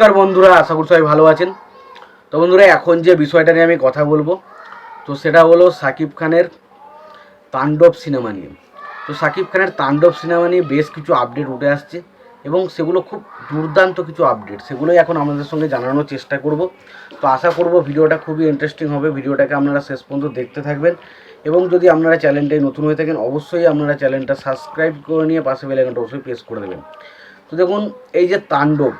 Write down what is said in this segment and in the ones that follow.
নমস্কার বন্ধুরা, আশা করি সবাই ভালো আছেন। তো বন্ধুরা, এখন যে বিষয়টা নিয়ে আমি কথা বলব, তো সেটা হলো সাকিব খানের তাণ্ডব সিনেমা নিয়ে। তো সাকিব খানের তাণ্ডব সিনেমা নিয়ে বেশ কিছু আপডেট উঠে আসছে এবং সেগুলো খুব দুর্দান্ত কিছু আপডেট সেগুলোই এখন আমাদের সঙ্গে জানানোর চেষ্টা করব। তো আশা করব ভিডিওটা খুবই ইন্টারেস্টিং হবে, ভিডিওটাকে আপনারা শেষ পর্যন্ত দেখতে থাকবেন এবং যদি আপনারা চ্যানেলটাই নতুন হয়ে থাকেন, অবশ্যই আপনারা চ্যানেলটা সাবস্ক্রাইব করে নিয়ে পাশে বেলাইকনটা অবশ্যই প্রেস করে দেবেন। তো দেখুন, এই যে তাণ্ডব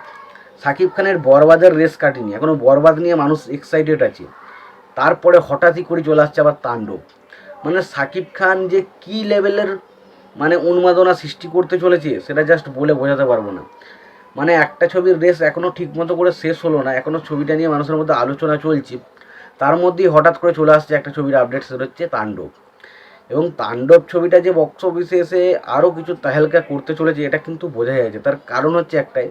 সাকিব খানের বরবাদের রেস কাটেনি। এখনও বরবাদ নিয়ে মানুষ এক্সাইটেড আছে। তারপরে হঠাৎই করে চলে আসছে আবার তাণ্ডব। মানে সাকিব খান যে কী লেভেলের মানে উন্মাদনা সৃষ্টি করতে চলেছে, সেটা জাস্ট বলে বোঝাতে পারব না। মানে একটা ছবির রেস এখনও ঠিকমতো করে শেষ হলো না এখনও ছবিটা নিয়ে মানুষের মধ্যে আলোচনা চলছে। তার মধ্যেই হঠাৎ করে চলে আসছে একটা ছবির আপডেট সেটা হচ্ছে তাণ্ডব। এবং তাণ্ডব ছবিটা যে বক্স অফিসে এসে আরও কিছু তাহেলকা করতে চলেছে, এটা কিন্তু বোঝা যাচ্ছে। তার কারণ হচ্ছে একটাই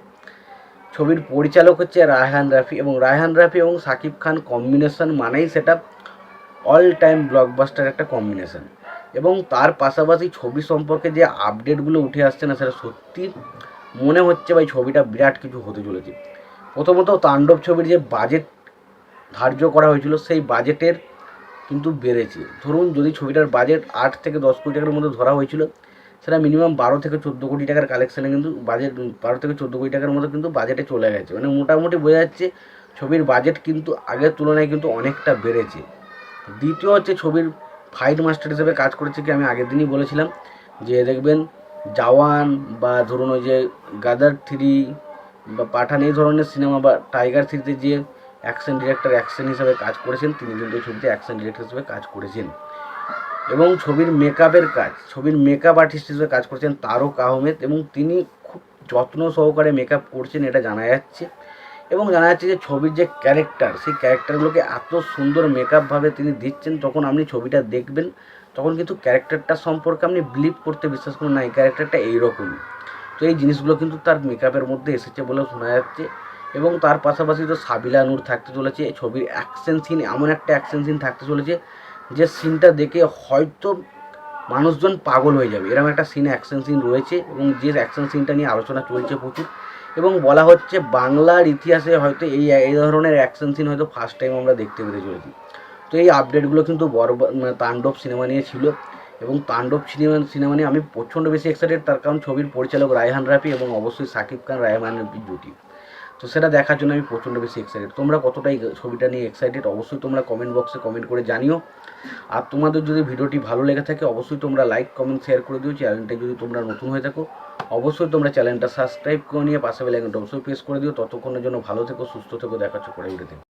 ছবির পরিচালক হচ্ছে রায়হান রাফি এবং রায়হান রাফি এবং সাকিব খান কম্বিনেশন মানেই সেটা অল টাইম ব্লকবাস্টার একটা কম্বিনেশন এবং তার পাশাপাশি ছবি সম্পর্কে যে আপডেটগুলো উঠে আসছে না, সেটা সত্যি মনে হচ্ছে ভাই ছবিটা বিরাট কিছু হতে চলেছে। প্রথমত তাণ্ডব ছবির যে বাজেট ধার্য করা হয়েছিল, সেই বাজেটের কিন্তু বেড়েছে। ধরুন যদি ছবিটার বাজেট আট থেকে দশ কোটি টাকার মধ্যে ধরা হয়েছিল সেটা মিনিমাম বারো থেকে চোদ্দ কোটি টাকার কালেকশানে কিন্তু বাজেট বারো থেকে চোদ্দ কোটি টাকার মতো কিন্তু বাজেটে চলে গেছে। মানে মোটামুটি বোঝা যাচ্ছে ছবির বাজেট কিন্তু আগের তুলনায় কিন্তু অনেকটা বেড়েছে। দ্বিতীয় হচ্ছে ছবির ফাইট মাস্টার হিসেবে কাজ করেছে কি আমি আগের দিনই বলেছিলাম, যে দেখবেন জাওয়ান বা ধরুন ওই যে গাদার থ্রি বা পাঠান, এই ধরনের সিনেমা বা টাইগার থ্রিতে যে অ্যাকশন ডিরেক্টর অ্যাকশন হিসাবে কাজ করেছেন, তিনি কিন্তু ছবিতে অ্যাকশন ডিরেক্টর হিসেবে কাজ করেছেন। এবং ছবির মেকআপের কাজ, ছবির মেকআপ আর্টিস্ট হিসেবে কাজ করছেন তারক আহমেদ এবং তিনি খুব যত্ন সহকারে মেকআপ করছেন এটা জানা যাচ্ছে এবং জানা যাচ্ছে যে ছবির যে ক্যারেক্টার সেই ক্যারেক্টারগুলোকে এত সুন্দর মেকআপভাবে তিনি দিচ্ছেন তখন আপনি ছবিটা দেখবেন, তখন কিন্তু ক্যারেক্টারটা সম্পর্কে আপনি বিলিভ করতে বিশ্বাস করুন না, এই ক্যারেক্টারটা এইরকমই। তো এই জিনিসগুলো কিন্তু তার মেকআপের মধ্যে এসেছে বলে শোনা যাচ্ছে এবং তার পাশাপাশি তো সাবিলা নূর থাকতে চলেছে, ছবির অ্যাকশন সিন এমন একটা অ্যাকশন সিন থাকতে চলেছে যে সিনটা দেখে হয়তো মানুষজন পাগল হয়ে যাবে। এরকম একটা সিন অ্যাকশন সিন রয়েছে এবং যে অ্যাকশন সিনটা নিয়ে আলোচনা চলছে প্রচুর এবং বলা হচ্ছে বাংলার ইতিহাসে হয়তো এই এই ধরনের অ্যাকশন সিন হয়তো ফার্স্ট টাইম আমরা দেখতে পেতে চলেছি। তো এই আপডেটগুলো কিন্তু বড় মানে তাণ্ডব সিনেমা নিয়ে ছিল এবং তাণ্ডব সিনেমা সিনেমা নিয়ে আমি প্রচণ্ড বেশি এক্সাইটেড তার কারণ ছবির পরিচালক রায়হান রাফি এবং অবশ্যই সাকিব খান রায়হান রাফির জুটি। তো সেটা দেখার জন্য আমি প্রচণ্ড বেশি এক্সাইটেড তোমরা কতটাই ছবিটা নিয়ে এক্সাইটেড অবশ্যই তোমরা কমেন্ট বক্সে কমেন্ট করে জানিও। আর তোমাদের যদি ভিডিওটি ভালো লেগে থাকে, অবশ্যই তোমরা লাইক কমেন্ট শেয়ার করে দিও। চ্যানেলটা যদি তোমরা নতুন হয়ে থাকো, অবশ্যই তোমরা চ্যানেলটা সাবস্ক্রাইব করে নিয়ে পাশে বেলাইকনটা অবশ্যই প্রেস করে দিও। ততক্ষণের জন্য ভালো থেকো, সুস্থ থেকো, দেখাচ্ছ করে উঠে